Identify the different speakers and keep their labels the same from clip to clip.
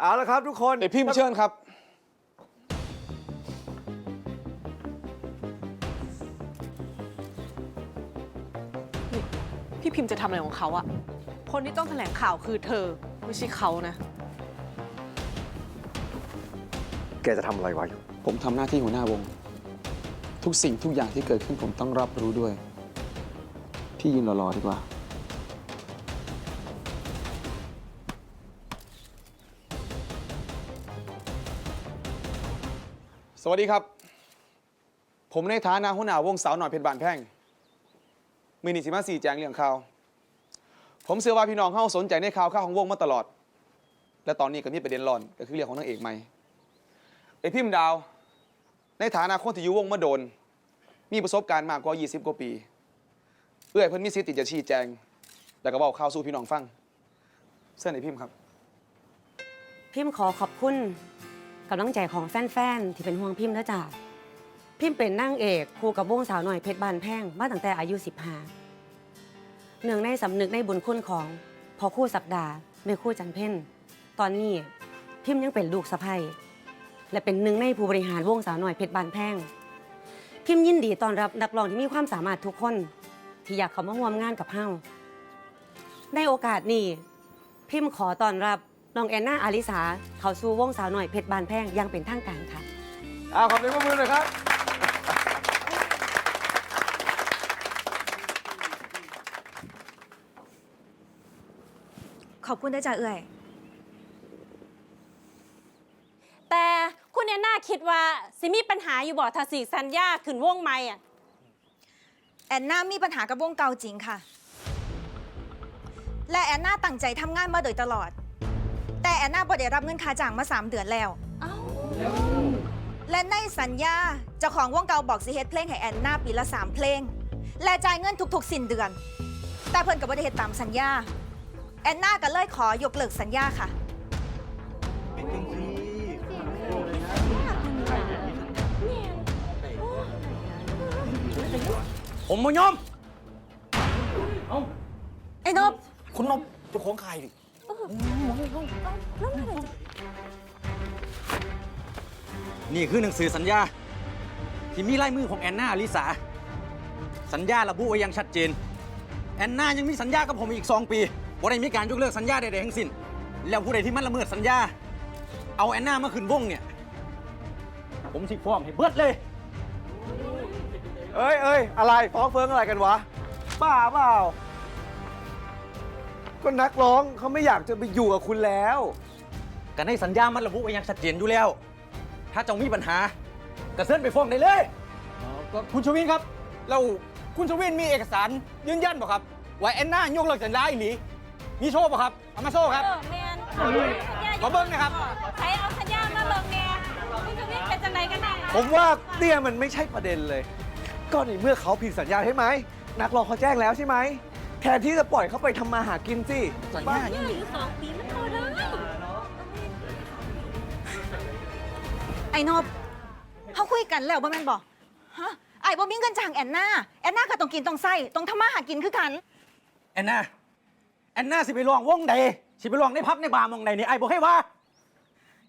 Speaker 1: เอาละครับทุกคน
Speaker 2: เดี๋ยวพิมพ์เชิญครับ
Speaker 3: พี่พิมพ์จะทำอะไรของเขาอะคนที่ต้องแถลงข่าวคือเธอ ไม่ใช่เขานะ
Speaker 1: แกจะทำอะไรไว้
Speaker 2: ผมทำหน้าที่หัวหน้าวง ทุกสิ่งทุกอย่างที่เกิดขึ้นผมต้องรับรู้ด้วย พี่ยืนรอๆดีกว่า สวัสดีครับ ผมในฐานะหัวหน้าวงสาวหน่อยเพชรบานแพ่งมีนิสิมาสี่แจงเรื่องข่าว ผมเชื่อว่าพี่น้องเข้าสนใจในข่าวข้าวของวงมาตลอด และตอนนี้ก็มีประเด็นร้อนก็คือเรื่องของนางเอกใหม่ไอพิมพ์ดาว ในฐานะคนที่อยู่วงมาโดน มีประสบการณ์มากกว่า 20 กว่าปี เอื้อยเพิ่นมีสิทธิ์ที่จะชี้แจง แล้วก็บอกข่าวสู่พี่น้องฟัง เส้นไอพิมพ์ครับ
Speaker 4: พิมพ์ขอขอบคุณ กำลังใจของแฟนๆที่เป็นห่วงพิมพ์นะจ๊ะพิมพ์เป็นนางเอกคู่กับวงสาวหน่อยเพชรบานแพงมาตั้งแต่อายุ 15 เนื่องในสำนึกในบุญคุณของพอคู่สักดาห์แม่คู่จันเพ่นตอนนี้พิมพ์ยังเป็นลูกสะใภ้และเป็นหนึ่งในผู้บริหารวงสาวหน่อยเพชรบานแพงพิมพ์ยินดีต้อนรับนักร้องที่มีความสามารถทุกคน ที่อยากเข้ามาร่วมงานกับเฮาในโอกาสนี้พิมพ์ขอต้อนรับ น้องแอนนาอาริสา เขาสู่วงสาวหน่อยเพชรบานแพงอยังเป็นทางการค่ะ
Speaker 1: เอาขอบคุณมือหน่อยครับ
Speaker 5: ขอบคุณด้วยจ้าเอื่อย
Speaker 6: แต่คุณแอนนาคิดว่าสิมีปัญหาอยู่บ่ถ้าสีสัญญาขึ้นวงไม่อะ
Speaker 5: แอนนามีปัญหากับวงเก่าจริงค่ะ และแอนนาตั้งใจทำงานมาโดยตลอด แต่แอนนาบ่ได้รับเงินค่าจ้างมา 3 เดือนแล้วและในสัญญาเจ้าของวงเก่าบอกสิเฮ็ดเพลงให้แอนนาปีละ 3 เพลง และจ่ายเงินทุกๆสิ้นเดือน แต่เพิ่นก็บ่ได้เฮ็ดตามสัญญา แอนนาก็เลยขอยกเลิกสัญญาค่ะ
Speaker 7: ผมมายอม
Speaker 5: ไอ้นบ
Speaker 7: คุณนบเจ้าของใครดิ นี่คือหนังสือสัญญา ที่มีลายมือของแอนนาอลิสา สัญญาระบุไว้อย่างชัดเจน แอนนายังมีสัญญากับผมอีก 2 ปีว่าได้มีการยกเลิกสัญญาใดๆทั้งสิ้น แล้วผู้ใดที่มันละเมิดสัญญา เอาแอนนามาขึ้นวงเนี่ย ผมสิฟ้องให้เบิดเลย
Speaker 1: เอ้ยเอ้ยอะไรฟ้องเฟิงอะไรกันวะ บ้าเปล่า ก็นักร้องเขาไม่อยากจะไปอยู่กับคุณแล้ว
Speaker 7: กันในสัญญามันระบุไว้อย่างชัดเจนอยู่แล้ว ถ้าเจ้ามีปัญหาก็เส้นไปฟ้องได้เลย
Speaker 8: ก็คุณชวินครับแล้วคุณชวินมีเอกสารยืนยันบ่ครับว่าแอนนายกเลิกสัญญาอีหลีมีโชว์บ่ครับเอามาโชว์ครับ
Speaker 6: เออแมน
Speaker 8: ขอเบิ่งหนะครับ
Speaker 6: ใครเอาสัญญามาเบิ่งแน่คุณจะวิ่งเป็นจังไหนกันแน่
Speaker 1: ผมว่าเนี่ยมันไม่ใช่ประเด็นเลย ก็ในเมื่อเขาผิดสัญญาใช่ไหม นักร้องเขาแจ้งแล้วใช่ไหม แทนที่จะปล่อยเขาไปทำมาหากินสิ
Speaker 7: สัญญายังมี
Speaker 6: สองปีมันพอได้
Speaker 5: ไอ้นบเขาคุยกันแล้วบ่แม่นบ่ฮะไอ้บ่มีเงินจ้างแอนนาแอนนาก็ต้องกินต้องใส่ต้องทำมาหากินคือกัน
Speaker 7: แอนนาแอนนาสิไปลองวงใดสิไปลองในพับในบาร์มองใดนี่ไอ้บอกให้ว่า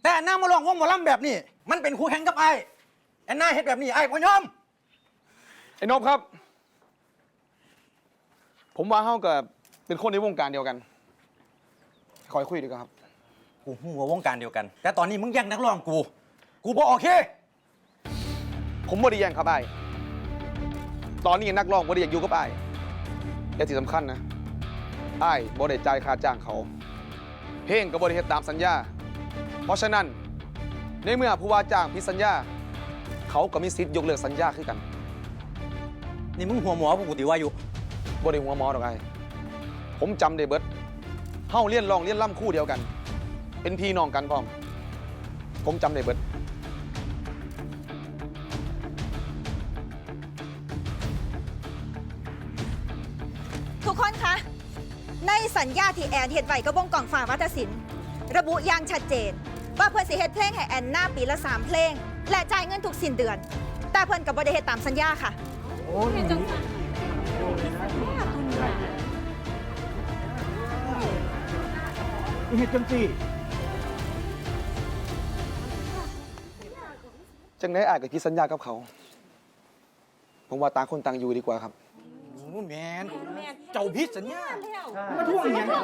Speaker 7: แต่แอนนามาลองวงหมอลำแบบนี้ มันเป็นคู่แข่งกับไอ้แอนนาเฮ็ดแบบนี้ไอ้พ่ยอม
Speaker 2: ไอ้นบครับ ผมว่าเฮากับเป็นคนในวงการเดียวกัน คอยคุยดีกว่าครับ
Speaker 7: กูหัววงการเดียวกัน แต่ตอนนี้มึงแย่งนักร้องกู กูบอกโอเค
Speaker 2: ผมบ่ได้แย่งครับไอ้ายตอนนี้นักร้องบ่ได้อยากอยู่กับไอ้ายและที่สำคัญนะไอ้ายบ่ได้จ่ายค่าจ้างเขา เพลงก็บ่ได้เฮ็ดตามสัญญา เพราะฉะนั้นในเมื่อผู้ว่าจ้างผิดสัญญา เขาก็มีสิทธิ์ยกเลิกสัญญาคือกัน
Speaker 7: นี่มึงหัวหมอพวกกูติว่าอยู่
Speaker 2: บ่ได้หัวหมอดอกไอ้ผมจำได้เบิดเฮาเรียนร้องเรียนล่ำคู่เดียวกัน เป็นพี่น้องกันพร้อม ผมจำได้เบิด
Speaker 5: ทุกคนคะ ในสัญญาที่แอนเฮ็ดไว้กับวงกล่องฝ่าวัฒศิลป์ระบุอย่างชัดเจน ว่าเพิ่นสิเฮ็ดเพลงให้แอนนาปีละ3เพลง และจ่ายเงินทุกสิ้นเดือน แต่เพิ่นก็บ่ได้เฮ็ดตามสัญญาค่ะ
Speaker 8: เฮ็ดจังซี่
Speaker 2: จังได้อาจกับพี่สัญญากับเขา ผมว่าต่างคนต่างอยู่ดีกว่าครับ
Speaker 8: โอ้แมนเจ้าพิษสัญญา
Speaker 6: แล้ว
Speaker 8: มาทวงหยังเขา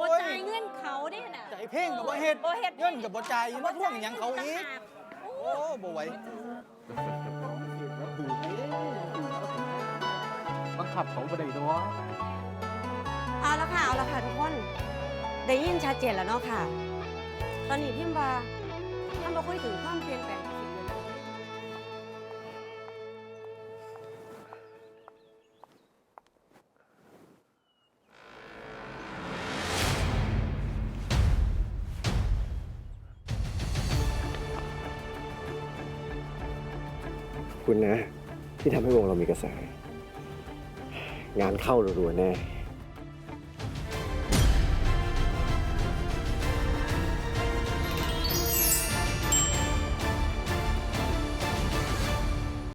Speaker 6: บ่จ่ายเงินเขาเด้น่ะ
Speaker 8: ใจเพ่งกับบ่เฮ็ด
Speaker 6: บ่เฮ็ด
Speaker 8: เงินกับบ่จ่ายมาทวงหยังเขาอีก โอ้บ่ไหว
Speaker 9: บังคับเขาไปได้ดอก
Speaker 4: เอาละค่ะเอาละค่ะทุกคน ได้ยินชัดเจนแล้วเนาะค่ะ ตอนนี้พิมพ์ว่าท่านมาคุยถึงความเปลี่ยนแปลงในชีวิตเลยเนาะ
Speaker 10: ขอบคุณนะ ที่ทำให้วงเรามีกระแส งานเข้ารัวๆแน่